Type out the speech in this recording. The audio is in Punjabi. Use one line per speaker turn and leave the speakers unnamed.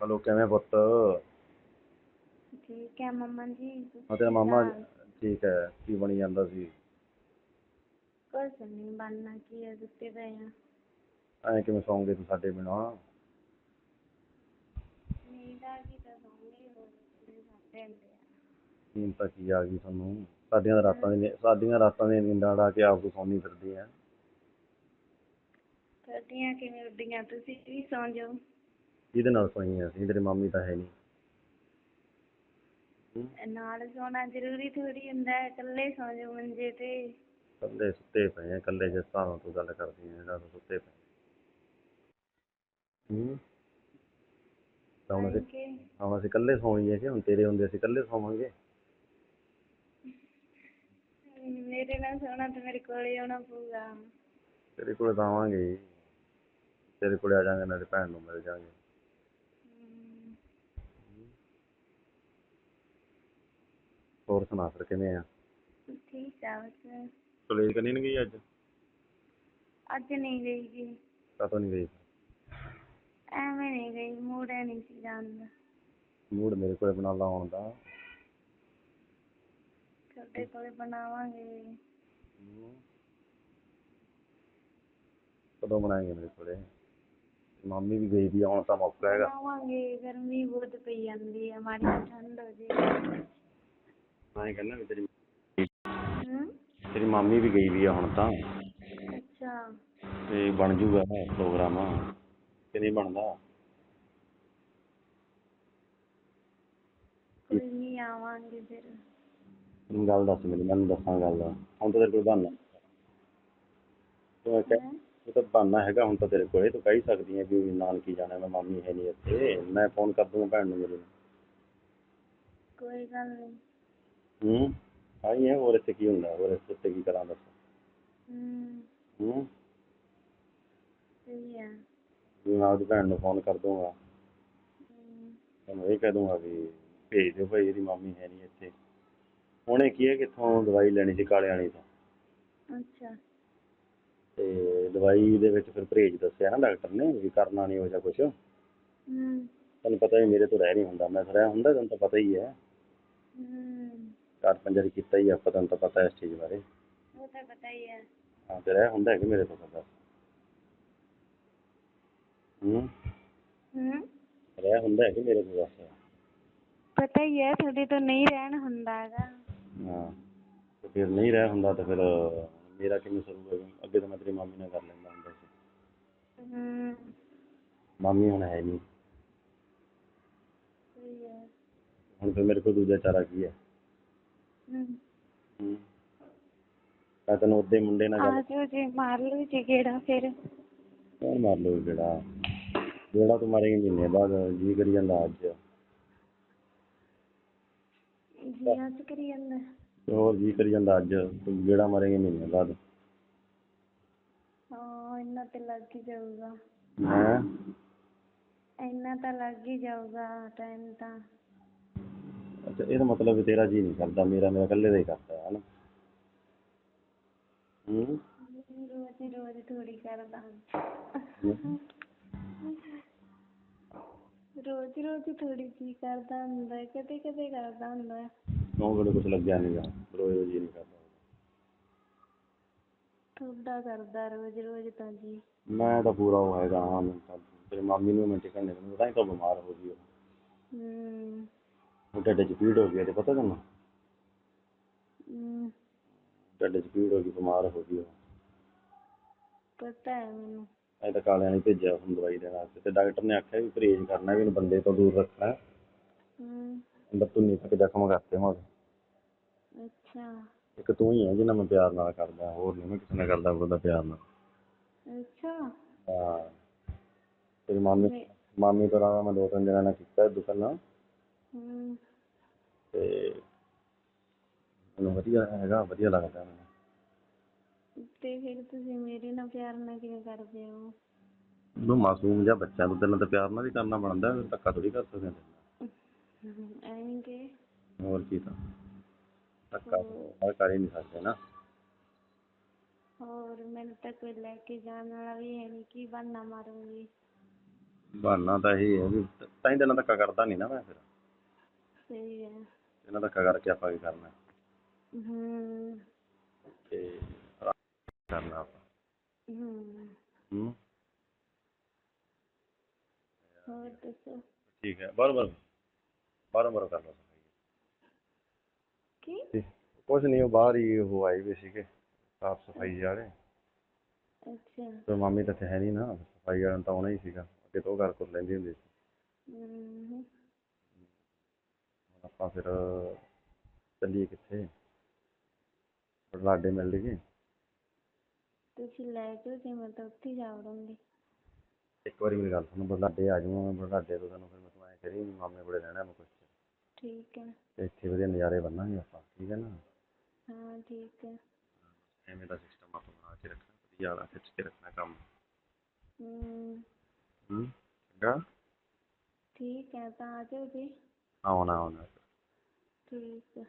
ਹਲੋ ਕਿਵੇਂ ਪੁੱਤ?
ਠੀਕ ਹੈ ਮੰਮਾ ਜੀ
ਹਾਂ ਤੇਰਾ ਮਾਮਾ ਠੀਕ ਹੈ ਕੀ ਬਣੀ ਜਾਂਦਾ ਸੀ?
ਕੁਛ ਨਹੀਂ ਬਣਨਾ ਕੀ ਹੈ ਸੁੱਤੇ ਪਏ ਆ
ਐਂ ਕਿਵੇਂ ਸੌਂਗੇ ਤੂੰ ਸਾਡੇ ਬਿਨਾਂ?
ਨੀਂਦ ਆ ਗਈ ਤਾਂ ਸੌਂਗੀ ਹੋਰ ਆ।
ਨੀਂਦ ਤਾਂ ਕੀ ਆ ਗਈ ਤੁਹਾਨੂੰ? ਸਾਡੀਆਂ ਤਾਂ ਰਾਤਾਂ ਦੀ ਨੀ- ਸਾਡੀਆਂ ਰਾਤਾਂ ਦੀਆਂ ਨੀਂਦਾਂ ਉਡਾ ਕੇ ਆਪ ਤੋਂ ਸੌਂਦੀ ਫਿਰਦੀ ਆ।
ਤੁਹਾਡੀਆਂ ਕਿਵੇਂ ਉੱਡੀਆਂ? ਤੁਸੀਂ ਵੀ ਸੌਂ ਜਾਓ।
ਜਿਹਦੇ ਨਾਲ ਸੋਈਆਂ ਅਸੀਂ ਤੇਰੀ ਮਾਮੀ ਤਾਂ ਹੈ ਨਹੀਂ। ਹੂੰ?
ਨਾਲ ਸੌਣਾ ਜ਼ਰੂਰੀ ਥੋੜੀ ਹੁੰਦਾ ਹੈ ਇਕੱਲੇ ਸੌਂ ਜਾਓ ਮੰਜੇ ਤੇ।
ਇਕੱਲੇ ਸੁੱਤੇ ਪਏ ਆ ਇਕੱਲੇ ਜਿਸ ਹਿਸਾਬ ਨਾਲ ਤੂੰ ਗੱਲ ਕਰਦੀ ਆ ਜਿਹੜਾ ਸੁੱਤੇ ਪਏ ਹੂੰ। ਤਾਂ ਹੁਣ ਅਸੀਂ
ਕਿ
ਹੁਣ ਅਸੀਂ ਸੌਂਈਏ ਕਿ ਹੁਣ ਤੇਰੇ ਹੁੰਦੇ ਅਸੀਂ ਇਕੱਲੇ ਸੌਵਾਂਗੇ?
ਮੇਰੇ ਨਾਲ ਸੌਣਾ ਤੇ ਮੇਰੇ ਕੋਲੇ ਆਉਣਾ ਪਊਗਾ।
ਤੇਰੇ ਕੋਲੇ ਤਾਂ ਆਵਾਂਗੇ ਹੀ। ਤੇਰੇ ਕੋਲੇ ਆ ਜਾਾਂਗੇ ਨਾਲੇ ਭੈਣ ਨੂੰ ਮਿਲ ਜਾਾਂਗੇ ਹੋਰ ਸੁਣਾ ਫਿਰ ਕਿਵੇਂ ਆ?
ਠੀਕ ਆ ਬਸ
ਕਾਲਜ ਕਰਨੀ ਨਹੀਂ ਗਈ ਅੱਜ?
ਅੱਜ ਨਹੀਂ ਗਈ ਜੀ।
ਕਾਤੋਂ ਨਹੀਂ ਗਈ?
ਐਵੇਂ ਨਹੀਂ ਗਈ ਮੂਡ ਹੈ ਨਹੀਂ ਸੀ ਜਾਣ ਦਾ।
ਮੂਡ ਮੇਰੇ ਕੋਲੇ ਬਣਾ ਲਾ ਆਉਣ ਦਾ
ਤੁਹਾਡੇ ਕੋਲੇ ਬਣਾਵਾਂਗੇ।
ਹੂੰ। ਕਦੋਂ ਬਣਾਏਂਗੇ ਮੇਰੇ ਕੋਲੇ? ਮਾਮੀ ਵੀ ਗਈ ਵੀ ਆ, ਹੁਣ ਤਾਂ ਮੌਕਾ ਹੈਗਾ।
ਬਣਾਵਾਂਗੇ ਗਰਮੀ ਬਹੁਤ ਪਈ ਜਾਂਦੀ ਹੈ ਮਾੜੀ ਠੰਡ ਹੋ ਜੇ।
ਮੈਂ ਕਹਿੰਦਾ ਵੀ ਤੇਰੀ
ਹਮ
ਤੇਰੀ ਮਾਮੀ ਵੀ ਗਈ ਵੀ ਆ ਹੁਣ ਤਾਂ।
ਅੱਛਾ।
ਤੇ ਬਣ ਜੂਗਾ ਪ੍ਰੋਗਰਾਮ। ਕਿ ਨਹੀਂ ਬਣਦਾ?
ਕੋਈ ਨਹੀਂ ਆਵਾਂਗੇ ਫਿਰ।
ਤੈਨੂੰ ਗੱਲ ਦੱਸ ਮੈਨੂੰ ਮੈਨੂੰ ਦੱਸਾਂ ਗੱਲ। ਹੁਣ ਤਾਂ ਤੇਰੇ ਕੋਲ ਬਹਾਨਾ ਤੂੰ ਕਹਿ
ਹੈਂ?
ਉਹ ਤਾਂ ਬਹਾਨਾ ਹੈਗਾ ਹੁਣ ਤਾਂ ਤੇਰੇ ਕੋਲੇ। ਤੂੰ ਕਹਿ ਹੀ ਸਕਦੀ ਹੈ ਵੀ ਨਾਨਕੀ ਜਾਣਾ ਮੈਂ ਮਾਮੀ ਹੈ ਨਹੀਂ ਇੱਥੇ। ਮੈਂ ਫੋਨ ਕਰ ਦੂੰਗਾ ਭੈਣ ਨੂੰ ਮੇਰੀ ਨੂੰ।
ਕੋਈ ਗੱਲ ਨਹੀਂ
ਹੂੰ ਆਈ ਹੈ ਹੋਰ ਇੱਥੇ ਕੀ ਹੁੰਦਾ ਹੋਰ ਇੱਥੇ ਉੱਤੇ ਕੀ ਕਰਾਂ ਦੱਸ? ਹੂੰ।
ਸਹੀ ਹੈ
ਮੈਂ ਆਪਦੀ ਭੈਣ ਨੂੰ ਫੋਨ ਕਰ ਦੂੰਗਾ ਤੁਹਾਨੂੰ ਇਹ ਕਹਿ ਦੂੰਗਾ ਵੀ ਭੇਜ ਦਿਓ ਭਾਈ ਇਹਦੀ ਮਾਮੀ ਹੈ ਨਹੀਂ ਇੱਥੇ। ਉਹਨੇ ਕੀ ਹੈ ਕਿੱਥੋਂ ਦਵਾਈ ਲੈਣੀ ਸੀ ਕਾਲੇ ਵਾਲੀ ਤੋਂ?
ਅੱਛਾ।
ਤੇ ਦਵਾਈ ਦੇ ਵਿੱਚ ਫਿਰ ਪਰਹੇਜ ਦੱਸਿਆ ਨਾ ਡਾਕਟਰ ਨੇ ਵੀ ਕਰਨਾ ਨਹੀਂ ਹੋ ਜਾ ਕੁਛ।
ਹਮ
ਤੁਹਾਨੂੰ ਪਤਾ ਹੀ ਮੇਰੇ ਤੋਂ ਰਹਿ ਨਹੀਂ ਹੁੰਦਾ ਮੈਂ ਰਹਿ ਹੁੰਦਾ ਤੁਹਾਨੂੰ ਤਾਂ ਪਤਾ ਹੀ ਹੈ।
ਹਮ
ਚਾਰ ਪੰਜ ਵਾਰੀ ਕੀਤਾ ਹੀ ਆਪਾਂ ਤੁਹਾਨੂੰ ਤਾਂ ਪਤਾ ਇਸ ਚੀਜ਼ ਬਾਰੇ।
ਉਹ ਤਾਂ ਪਤਾ ਹੀ ਹੈ
ਹਾਂ ਤੇ ਰਹਿ ਹੁੰਦਾ ਹੈ ਕਿ ਮੇਰੇ ਤੋਂ ਪਤਾ? ਹੂੰ?
ਹਮ
ਰਹਿ ਹੁੰਦਾ ਹੈ ਕਿ ਮੇਰੇ ਤੋਂ ਦੱਸ।
ਪਤਾ ਹੀ ਹੈ ਤੁਹਾਡੇ ਤੋਂ ਨਹੀਂ ਰਹਿਣ ਹੁੰਦਾ ਹੈਗਾ।
ਹਾਂ ਤੇ ਫਿਰ ਨਹੀਂ ਰਹਿ ਹੁੰਦਾ ਤਾਂ ਫਿਰ ਮੇਰਾ ਕਿਵੇਂ ਸਰੂਗਾ? ਅੱਗੇ ਤਾਂ ਮੈਂ ਤੇਰੀ ਮਾਮੀ ਨਾਲ ਕਰ ਲੈਂਦਾ ਹੁੰਦਾ ਸੀ।
ਹਮ
ਮਾਮੀ ਹੁਣ ਹੈ ਨਹੀਂ।
ਹੈ
ਹੁਣ ਫਿਰ ਮੇਰੇ ਕੋਲ ਦੂਜਾ ਚਾਰਾ ਕੀ ਹੈ ਹੂੰ ਮੈਂ ਤੈਨੂੰ ਉਹਦੇ ਮੁੰਡੇ ਨਾਲ ਗੱਲ
ਜਾਓ ਜੀ ਮਾਰ ਲਓ ਜੀ ਗੇੜਾ ਫਿਰ।
ਕੌਣ ਮਾਰ ਲਊ ਜਿਹੜਾ ਜਿਹੜਾ ਤੂੰ ਮਾਰੇਂਗੇ ਮਹੀਨੇ ਬਾਅਦ ਜੀ ਕਰੀ ਜਾਂਦਾ ਅੱਜ।
ਜੀ ਅੱਜ ਕਰੀ ਜਾਂਦਾ।
ਤੇ ਹੋਰ ਜੀ ਕਰੀ ਜਾਂਦਾ ਅੱਜ ਤੂੰ ਜਿਹੜਾ ਮਾਰੇਂਗੇ ਮਹੀਨੇ ਬਾਅਦ।
ਹਾਂ ਇੰਨਾ ਤੇ ਲੱਗ ਹੀ ਜਾਊਗਾ।
ਹੈਂ?
ਇੰਨਾ ਤਾਂ ਲੱਗ ਹੀ ਜਾਊਗਾ ਟਾਈਮ ਤਾਂ।
ਅੱਛਾ ਇਹਦਾ ਮਤਲਬ ਤੇਰਾ ਜੀ ਨਹੀਂ ਕਰਦਾ ਮੇਰਾ ਮੇਰਾ ਇਕੱਲੇ ਦਾ ਹੀ ਕਰਦਾ ਹੈ ਨਾ ਹੂੰ?
ਰੋਜ਼ ਹੀ ਰੋਜ਼ ਥੋੜੀ ਕਰਦਾ।
ਹੂੰ।
ਰੋਜ਼ ਰੋਜ਼ ਥੋੜੀ ਜੀ ਕਰਦਾ ਹੁੰਦਾ ਹੈ, ਕਦੇ ਕਦੇ ਕਰਦਾ ਹੁੰਦਾ। ਹੈ।
ਕਿਉਂ ਕਿਹੜੇ ਕੁਛ ਲੱਗਿਆ ਨਹੀਂ ਗਾ? ਰੋਜ਼ ਰੋਜ਼ ਜੀ ਨਹੀਂ ਕਰਦਾ।
ਤੁਹਾਡਾ ਕਰਦਾ ਰੋਜ਼ ਰੋਜ਼ ਤਾਂ ਜੀ।
ਮੈਂ ਤਾਂ ਪੂਰਾ ਉਹ ਹੈਗਾ ਹਾਂ ਮੈਂ ਤਾਂ ਤੇਰੀ ਮਾਮੀ ਨੂੰ ਮੈਂ ਟਿਕਣ ਨਹੀਂ ਦਿੰਦਾ ਤਾਂ ਹੀ ਤਾਂ ਬਿਮਾਰ ਹੋ ਗਈ ਉਹ।
ਹਮ
ਉਹ ਢਿੱਡ 'ਚ ਪੀੜ ਹੋ ਗਈ ਤੇ ਪਤਾ ਤੈਨੂੰ?
ਹਮ,
ਢਿੱਡ 'ਚ ਪੀੜ ਹੋ ਗਈ ਬਿਮਾਰ ਹੋ ਗਈ ਉਹ।
ਪਤਾ ਹੈ ਮੈਨੂੰ।
ਤਾਂ ਕਾਲਿਆਂ ਨੇ ਭੇਜਿਆ ਹੁਣ ਦਵਾਈ ਦੇਣ ਵਾਸਤੇ ਤੇ ਡਾਕਟਰ ਨੇ ਆਖਿਆ ਵੀ ਪਰਹੇਜ਼ ਕਰਨਾ ਵੀ ਇਹਨੂੰ ਬੰਦੇ ਤੋਂ ਦੂਰ ਰੱਖਣਾ। ਹੈ।
ਹਮ।
ਅੰਦਰ ਧੁੰਨੀ ਤੱਕ ਜ਼ਖਮ ਕਰਤੇ ਮੈਂ
ਅੱਛਾ।
ਇੱਕ ਤੂੰ ਹੀ ਹੈ ਜਿਹਨਾਂ ਮੈਂ ਪਿਆਰ ਨਾਲ ਕਰਦਾ ਹੋਰ ਨਹੀਂ ਮੈਂ ਕਿਸੇ ਨਾਲ ਕਰਦਾ ਉਹਦਾ ਪਿਆਰ ਨਾਲ।
ਅੱਛਾ।
ਹਾਂ। ਤੇਰੀ ਮਾਮੀ ਮਾਮੀ ਤੋਂ ਇਲਾਵਾ ਮੈਂ ਦੋ ਤਿੰਨ ਜਣਾਂ ਨਾਲ ਕੀਤਾ ਦੁਕਾਨ
ਹਮ।
ਤੇ ਮੈਨੂੰ ਵਧੀਆ ਹੈਗਾ ਵਧੀਆ ਲੱਗਦਾ ਮੈਨੂੰ।
ਤੇ ਫਿਰ ਤੁਸੀਂ ਮੇਰੇ ਨਾਲ ਪਿਆਰ ਨਾਲ ਕਿਵੇਂ ਕਰਦੇ ਹੋ?
ਉਹਨੂੰ ਮਾਸੂਮ ਜਿਹਾ ਬੱਚਾ ਨੂੰ ਤੈਨੂੰ ਤਾਂ ਪਿਆਰ ਨਾਲ ਹੀ ਕਰਨਾ ਬਣਦਾ ਫਿਰ ਧੱਕਾ ਥੋੜੀ ਕਰ ਸਕਦੇ ਹਾਂ।
ਐਵੇਂ ਕਿ?
ਹੋਰ ਕੀ ਤਾਂ। ਧੱਕਾ ਹਰ। ਕਰ ਹੀ ਨਹੀਂ ਸਕਦੇ ਨਾ।
ਹੋਰ ਮੈਨੂੰ ਤਾਂ ਕੋਈ ਲੈ ਕੇ ਜਾਣ ਵਾਲਾ ਵੀ ਹੈ ਨਹੀਂ ਕੀ ਬਹਾਨਾ ਮਾਰੂੰਗੀ?
ਬਹਾਨਾ ਤਾਂ ਇਹ ਹੈ ਵੀ ਤਾਂ ਹੀ ਤੈਨੂੰ ਧੱਕਾ ਕਰਦਾ ਨਹੀਂ ਨਾ ਮੈਂ ਫਿਰ।
ਸਹੀ ਹੈ।
ਇਹਨਾਂ ਧੱਕਾ ਕਰਕੇ ਆਪਾਂ ਕੀ ਕਰਨਾ?
ਹੂੰ।
ਤੇ ਕਰਨਾ ਆਪਾਂ।
ਹੂੰ।
ਹੂੰ।
ਹੋਰ ਦੱਸੋ?
ਠੀਕ ਹੈ ਬਾਰ ਬਾਰ ਬਾਰ ਬਾਰ ਕਰ ਲਓ ਸਫ਼ਾਈ।
ਕੀ?
ਕੁਛ ਨਹੀਂ ਉਹ ਬਾਹਰ ਹੀ ਉਹ ਆਏ ਵੀ ਸੀਗੇ ਸਾਫ਼ ਸਫ਼ਾਈ ਵਾਲੇ।
ਅੱਛਾ।
ਤੇ ਮਾਮੀ ਤਾਂ ਹੈ ਨਹੀਂ ਨਾ ਸਫ਼ਾਈ ਵਾਲਾ ਤਾਂ ਆਉਣਾ ਹੀ ਸੀਗਾ। ਅੱਗੇ ਤੋਂ ਉਹ ਲੈਂਦੀ ਹੁੰਦੀ ਸੀ। ਆਪਾਂ ਫਿਰ ਚੱਲੀਏ ਕਿੱਥੇ? ਬਰਲਾਡੇ ਮਿਲ ਲਈਏ।
ਤੁਸੀਂ ਲੈ ਜਾਓ ਜੇ ਮੈਂ ਤਾਂ ਉੱਥੇ ਜਾ ਵੜੂੰਗੀ।
ਇੱਕ ਵਾਰੀ ਮੇਰੀ ਗੱਲ ਸੁਣੋ ਬਰਲਾਡੇ ਆ ਜਾਊਂਗਾ ਮੈਂ ਬਰਲਾਡੇ ਤੋਂ ਤੈਨੂੰ ਫਿਰ ਮੈਂ ਤੂੰ ਐਂ ਕਰੀ ਮਾਮੇ ਕੋਲੇ ਰਹਿਣਾ ਮੈਂ ਕੁਛ। ਚਿਰ।
ਠੀਕ ਹੈ।
ਤੇ ਇੱਥੇ ਵਧੀਆ ਨਜ਼ਾਰੇ ਬੰਨਾਂਗੇ ਆਪਾਂ ਠੀਕ ਹੈ ਨਾ?
ਹਾਂ ਠੀਕ ਹੈ।
ਐਵੇਂ ਦਾ ਸਿਸਟਮ ਆਪਾਂ ਬਣਾ ਕੇ ਰੱਖਣਾ ਵਧੀਆ ਵਾਲਾ ਖਿੱਚ ਕੇ ਰੱਖਣਾ ਕੰਮ।
ਹੂੰ।
ਹੂੰ ਚੰਗਾ?
ਠੀਕ ਹੈ ਤਾਂ ਆ ਜਾਓ ਜੀ।
ਆਉਣਾ ਆਉਣਾ।
ਠੀਕ ਹੈ